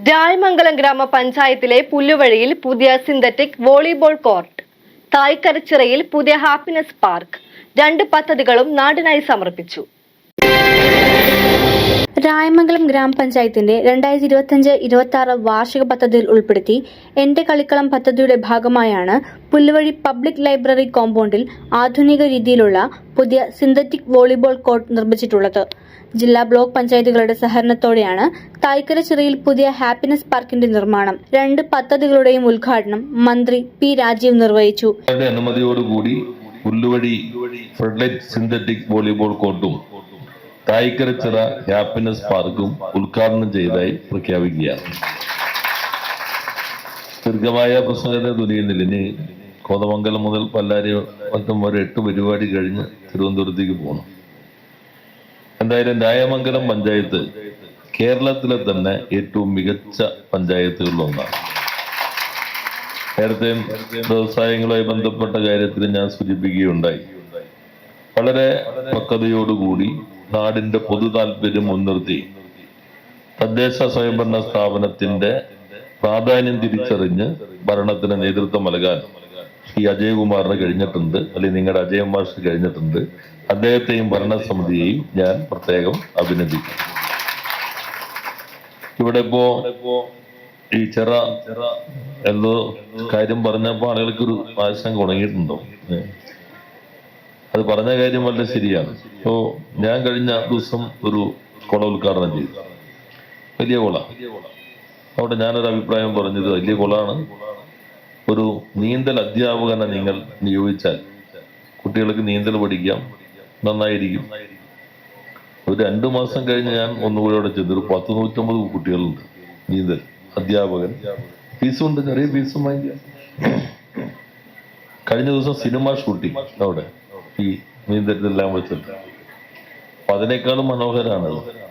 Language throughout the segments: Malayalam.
രായമംഗലം ഗ്രാമപഞ്ചായത്തിലെ പുല്ലുവഴിയിൽ പുതിയ സിന്തറ്റിക് വോളിബോൾ കോർട്ട് തായ്ക്കരച്ചിറയിൽ പുതിയ ഹാപ്പിനെസ് പാർക്ക് രണ്ട് പദ്ധതികളും നാടിനായി സമർപ്പിച്ചു. രായമംഗലം ഗ്രാമപഞ്ചായത്തിന്റെ രണ്ടായിരത്തി ഇരുപത്തിയഞ്ച് ഇരുപത്തി ആറ് വാർഷിക പദ്ധതിയിൽ ഉൾപ്പെടുത്തി എന്റെ കളിക്കളം പദ്ധതിയുടെ ഭാഗമായാണ് പുല്ലുവഴി പബ്ലിക് ലൈബ്രറി കോമ്പൗണ്ടിൽ ആധുനിക രീതിയിലുള്ള പുതിയ സിന്തറ്റിക് വോളിബോൾ കോർട്ട് നിർമ്മിച്ചിട്ടുള്ളത്. ജില്ലാ ബ്ലോക്ക് പഞ്ചായത്തുകളുടെ സഹകരണത്തോടെയാണ് തായ്ക്കര ചിറയിൽ പുതിയ ഹാപ്പിനെസ് പാർക്കിന്റെ നിർമ്മാണം. രണ്ട് പദ്ധതികളുടെയും ഉദ്ഘാടനം മന്ത്രി പി രാജീവ് നിർവഹിച്ചു. അനുമതിയോടുകൂടി പുല്ലുവഴി സിന്തറ്റിക് വോളിബോൾ കോർട്ടും തായ്ക്കരച്ചിറ ഹാപ്പിനെസ് പാർക്കും ഉദ്ഘാടനം ചെയ്തതായി പ്രഖ്യാപിക്കുകയാണ്. ദീർഘമായ പ്രസംഗത്തെ തുനിയുന്നില്ല ഇനി കോതമംഗലം മുതൽ പല്ലാരി വട്ടം ഒരു എട്ട് പരിപാടി കഴിഞ്ഞ് തിരുവനന്തപുരത്തേക്ക് പോകണം എന്തായാലും രായമംഗലം പഞ്ചായത്ത് കേരളത്തിലെ തന്നെ ഏറ്റവും മികച്ച പഞ്ചായത്തുകളിലൊന്നാണ് നേരത്തെ വ്യവസായങ്ങളുമായി ബന്ധപ്പെട്ട കാര്യത്തിൽ ഞാൻ സൂചിപ്പിക്കുകയുണ്ടായി. വളരെ പക്വതയോടുകൂടി നാടിന്റെ പൊതു താല്പര്യം മുൻനിർത്തി തദ്ദേശ സ്വയംഭരണ സ്ഥാപനത്തിന്റെ പ്രാധാന്യം തിരിച്ചറിഞ്ഞ് ഭരണത്തിന് നേതൃത്വം നൽകാൻ ഈ അജയകുമാറിന് കഴിഞ്ഞിട്ടുണ്ട് അല്ലെങ്കിൽ നിങ്ങളുടെ അജയകുമാർ കഴിഞ്ഞിട്ടുണ്ട് അദ്ദേഹത്തെയും ഭരണസമിതിയെയും ഞാൻ പ്രത്യേകം അഭിനന്ദിക്കും ഇവിടെ ഇപ്പോ ഈ ചെറ എന്തോ കാര്യം പറഞ്ഞപ്പോ ആളുകൾക്ക് ഒരു ആശങ്ക ഉണങ്ങിയിട്ടുണ്ടോ. അത് പറഞ്ഞ കാര്യം വളരെ ശരിയാണ്. ഓ ഞാൻ കഴിഞ്ഞ ദിവസം ഒരു കുള ഉദ്ഘാടനം ചെയ്തു. വലിയ കുള. അവിടെ ഞാനൊരു അഭിപ്രായം പറഞ്ഞത് വലിയ കുളമാണ് ഒരു നീന്തൽ അധ്യാപകനെ നിങ്ങൾ നിയോഗിച്ചാൽ കുട്ടികൾക്ക് നീന്തൽ പഠിക്കാം. നന്നായിരിക്കും. ഒരു രണ്ടു മാസം കഴിഞ്ഞ് ഞാൻ ഒന്നുകൂടി അവിടെ ചെന്നു ഒരു പത്ത് നൂറ്റമ്പത് കുട്ടികളുണ്ട്. നീന്തൽ അധ്യാപകൻ. ഫീസും ഉണ്ട്. ചെറിയ ഫീസും വാങ്ങിക്കാം. കഴിഞ്ഞ ദിവസം സിനിമ ഷൂട്ടിംഗ് അവിടെ. ഈ നീന്തലെല്ലാം വെച്ചിട്ട്. അപ്പൊ അതിനേക്കാളും മനോഹരമാണത്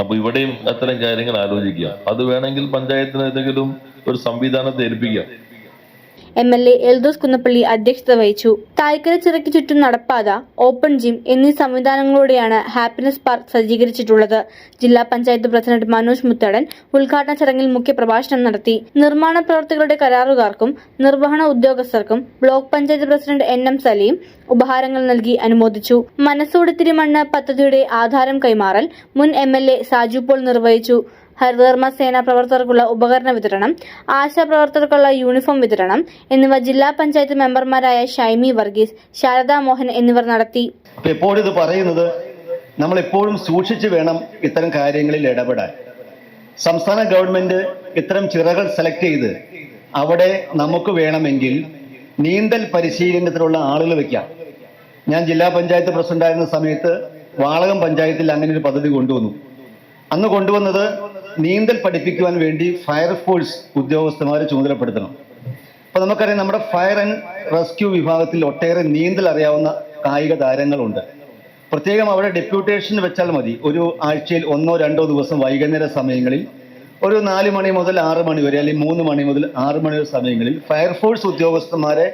അപ്പൊ ഇവിടെയും അത്തരം കാര്യങ്ങൾ ആലോചിക്കുക. അത് വേണമെങ്കിൽ പഞ്ചായത്തിന് ഏതെങ്കിലും ഒരു സംവിധാനത്തെ ഏൽപ്പിക്കാം. M L A Eldhose Kunnappilly അധ്യക്ഷത വഹിച്ചു. തായ്ക്കര ചിറയ്ക്ക് ചുറ്റും നടപ്പാത ഓപ്പൺ ജിം എന്നീ സംവിധാനങ്ങളോടെയാണ് ഹാപ്പിനെസ് പാർക്ക് സജ്ജീകരിച്ചിട്ടുള്ളത്. ജില്ലാ പഞ്ചായത്ത് പ്രസിഡന്റ് മനോജ് മുത്തടൻ ഉദ്ഘാടന ചടങ്ങിൽ മുഖ്യപ്രഭാഷണം നടത്തി. നിർമ്മാണ പ്രവർത്തികളുടെ കരാറുകാർക്കും നിർവഹണ ഉദ്യോഗസ്ഥർക്കും block panchayat president N M Saleem ഉപഹാരങ്ങൾ നൽകി അനുമോദിച്ചു. മനസ്സോട് തിരുമണ്ണ് പദ്ധതിയുടെ ആധാരം കൈമാറൽ മുൻ M L A Saju Paul നിർവഹിച്ചു. ഹരിതകർമ്മ സേനാ പ്രവർത്തകർക്കുള്ള ഉപകരണ വിതരണം ആശാ പ്രവർത്തകർക്കുള്ള യൂണിഫോം വിതരണം എന്നിവ ജില്ലാ പഞ്ചായത്ത് മെമ്പർമാരായ ഷൈമി വർഗീസ് ശാരദാ മോഹൻ എന്നിവർ നടത്തി. ഇത് പറയുന്നത് നമ്മൾ എപ്പോഴും സൂക്ഷിച്ചു വേണം ഇത്തരം കാര്യങ്ങളിൽ ഇടപെടാൻ. സംസ്ഥാന ഗവൺമെന്റ് ഇത്തരം ചിറകൾ സെലക്ട് ചെയ്ത് അവിടെ നമുക്ക് വേണമെങ്കിൽ നീന്തൽ പരിശീലനത്തിനുള്ള ആളുകൾ വെക്കാം. ഞാൻ ജില്ലാ പഞ്ചായത്ത് പ്രസിഡന്റായിരുന്ന സമയത്ത് വാളകം പഞ്ചായത്തിൽ അങ്ങനെ ഒരു പദ്ധതി കൊണ്ടുവന്നു. അന്ന് കൊണ്ടുവന്നത് നീന്തൽ പഠിപ്പിക്കുവാൻ വേണ്ടി ഫയർഫോഴ്സ് ഉദ്യോഗസ്ഥന്മാരെ ചുമതലപ്പെടുത്തണം. അപ്പൊ നമുക്കറിയാം നമ്മുടെ ഫയർ ആൻഡ് റെസ്ക്യൂ വിഭാഗത്തിൽ ഒട്ടേറെ നീന്തൽ അറിയാവുന്ന കായിക താരങ്ങളുണ്ട്. പ്രത്യേകം അവിടെ ഡെപ്യൂട്ടേഷൻ വെച്ചാൽ മതി. ഒരു ആഴ്ചയിൽ ഒന്നോ രണ്ടോ ദിവസം വൈകുന്നേര സമയങ്ങളിൽ ഒരു നാല് മണി മുതൽ ആറ് മണി വരെ അല്ലെങ്കിൽ മൂന്ന് മണി മുതൽ ആറ് മണി വരെ സമയങ്ങളിൽ ഫയർഫോഴ്സ് ഉദ്യോഗസ്ഥന്മാരെ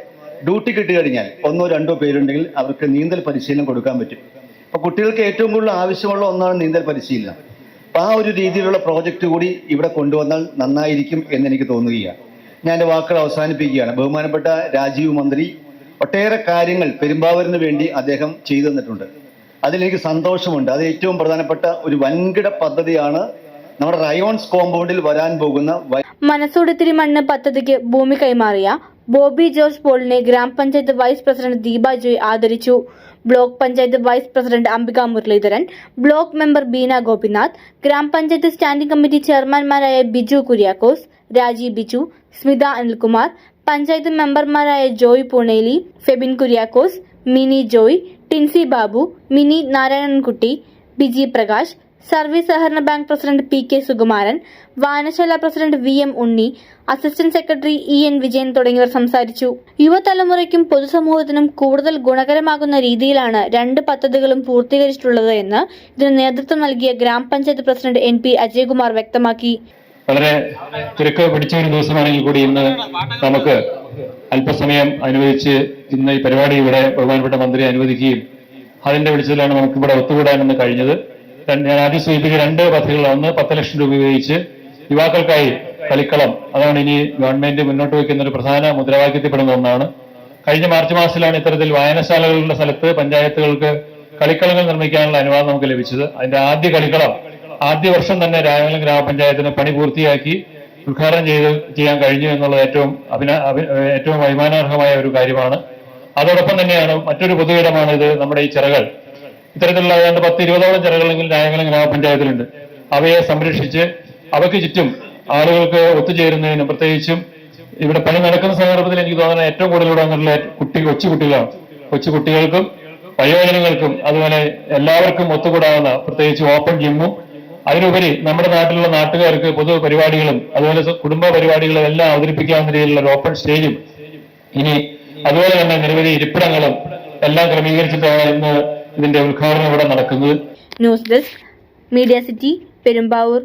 ഡ്യൂട്ടി കിട്ടി കഴിഞ്ഞാൽ ഒന്നോ രണ്ടോ പേരുണ്ടെങ്കിൽ അവർക്ക് നീന്തൽ പരിശീലനം കൊടുക്കാൻ പറ്റും. അപ്പൊ കുട്ടികൾക്ക് ഏറ്റവും കൂടുതൽ ആവശ്യമുള്ള ഒന്നാണ് നീന്തൽ പരിശീലനം. ആ ഒരു രീതിയിലുള്ള പ്രോജക്റ്റ് കൂടി ഇവിടെ കൊണ്ടുവന്നാൽ നന്നായിരിക്കും എന്ന് എനിക്ക് തോന്നുകയാണ്. ഞാൻ എന്റെ വാക്കുകൾ അവസാനിപ്പിക്കുകയാണ്. ബഹുമാനപ്പെട്ട രാജീവ് മന്ത്രി ഒട്ടേറെ കാര്യങ്ങൾ പെരുമ്പാവൂരിന് വേണ്ടി അദ്ദേഹം ചെയ്തു തന്നിട്ടുണ്ട്. അതിലെനിക്ക് സന്തോഷമുണ്ട്. അത് ഏറ്റവും പ്രധാനപ്പെട്ട ഒരു വൻകിട പദ്ധതിയാണ് നമ്മുടെ റയോൺസ് കോമ്പൗണ്ടിൽ വരാൻ പോകുന്ന മനസ്സോടത്തിരി മണ്ണ് പദ്ധതിക്ക് ഭൂമി കൈമാറിയ ബോബി ജോർജ് പോളിനെ ഗ്രാമപഞ്ചായത്ത് വൈസ് പ്രസിഡന്റ് ദീപ ജോയ് ആദരിച്ചു. Block panchayat vice president Ambika Muraleedharan block member Beena Gopinath grama panchayat standing committee ചെയർമാൻമാരായ Biju Kuriakose Rajeev Biju Smitha Anilkumar panchayat മെമ്പർമാരായ ജോയ് പൂണേലി ഫെബിൻ കുര്യാക്കോസ് മിനി ജോയ് ടിൻസി ബാബു മിനി നാരായണൻകുട്ടി ബിജി പ്രകാശ് സർവീസ് സഹകരണ bank president P K Sukumaran വായനശാല president V M Unni assistant secretary E N Vijayan തുടങ്ങിയവർ സംസാരിച്ചു. യുവതലമുറയ്ക്കും പൊതുസമൂഹത്തിനും കൂടുതൽ ഗുണകരമാകുന്ന രീതിയിലാണ് രണ്ട് പദ്ധതികളും പൂർത്തീകരിച്ചിട്ടുള്ളത് എന്ന് ഇതിന് നേതൃത്വം നൽകിയ ഗ്രാമപഞ്ചായത്ത് പ്രസിഡന്റ് എൻ പി അജയ്കുമാർ വ്യക്തമാക്കി. വളരെ തിരക്ക് പിടിച്ച ഒരു ദിവസമാണെങ്കിൽ കൂടി ഇന്ന് നമുക്ക് അല്പസമയം അനുവദിച്ച് ഇന്ന് ഈ പരിപാടി ഇവിടെ ബഹുമാനപ്പെട്ട മന്ത്രി അനുവദിക്കുകയും അതിന്റെ വെളിച്ചത്തിലാണ് നമുക്ക് ഇവിടെ ഒത്തുകൂടാൻ ഇന്ന് കഴിഞ്ഞത്. ഞാൻ ആദ്യം സൂചിപ്പിച്ച രണ്ട് പദ്ധതികൾ ഒന്ന് പത്ത് ലക്ഷം രൂപ ഉപയോഗിച്ച് യുവാക്കൾക്കായി കളിക്കളം. അതാണ് ഇനി ഗവൺമെന്റ് മുന്നോട്ട് വയ്ക്കുന്ന ഒരു പ്രധാന മുദ്രാവാക്യത്തിൽപ്പെടുന്ന ഒന്നാണ്. കഴിഞ്ഞ മാർച്ച് മാസത്തിലാണ് ഇത്തരത്തിൽ വായനശാലകളുടെ സ്ഥലത്ത് പഞ്ചായത്തുകൾക്ക് കളിക്കളങ്ങൾ നിർമ്മിക്കാനുള്ള അനുവാദം നമുക്ക് ലഭിച്ചത്. അതിന്റെ ആദ്യ കളിക്കളം ആദ്യ വർഷം തന്നെ രാമലം ഗ്രാമപഞ്ചായത്തിന് പണി പൂർത്തിയാക്കി ഉദ്ഘാടനം ചെയ്ത് ചെയ്യാൻ കഴിഞ്ഞു എന്നുള്ളത് ഏറ്റവും അഭിന ഏറ്റവും അഭിമാനാർഹമായ ഒരു കാര്യമാണ്. അതോടൊപ്പം തന്നെയാണ് മറ്റൊരു പൊതുയിടമാണ് ഇത് നമ്മുടെ ഈ ചിറകൾ. ഇത്തരത്തിലുള്ള ഏതാണ്ട് പത്ത് ഇരുപതോളം ചിറകളെങ്കിലും ന്യായങ്ങളും ഗ്രാമപഞ്ചായത്തിലുണ്ട്. അവയെ സംരക്ഷിച്ച് അവയ്ക്ക് ചുറ്റും ആളുകൾക്ക് ഒത്തുചേരുന്നതിനും പ്രത്യേകിച്ചും ഇവിടെ പണി നടക്കുന്ന സന്ദർഭത്തിൽ എനിക്ക് തോന്നുന്നത് ഏറ്റവും കൂടുതൽ ഇവിടെ വന്നിട്ടുള്ള കുട്ടി കൊച്ചു കുട്ടികളാണ്. കൊച്ചു കുട്ടികൾക്കും വയോജനങ്ങൾക്കും അതുപോലെ എല്ലാവർക്കും ഒത്തുകൂടാവുന്ന പ്രത്യേകിച്ച് ഓപ്പൺ ജിമ്മും അതിനുപരി നമ്മുടെ നാട്ടിലുള്ള നാട്ടുകാർക്ക് പൊതു പരിപാടികളും അതുപോലെ കുടുംബ പരിപാടികളും എല്ലാം അവതരിപ്പിക്കാവുന്ന രീതിയിലുള്ള ഒരു ഓപ്പൺ സ്റ്റേജും ഇനി അതുപോലെ തന്നെ നിരവധി ഇരിപ്പിടങ്ങളും എല്ലാം ക്രമീകരിച്ചിട്ടാണ് ഇന്ന് ഇതിന്റെ ഉദ്ഘാടനം ഇവിടെ നടക്കുന്നത് news desk media city Perumbavoor.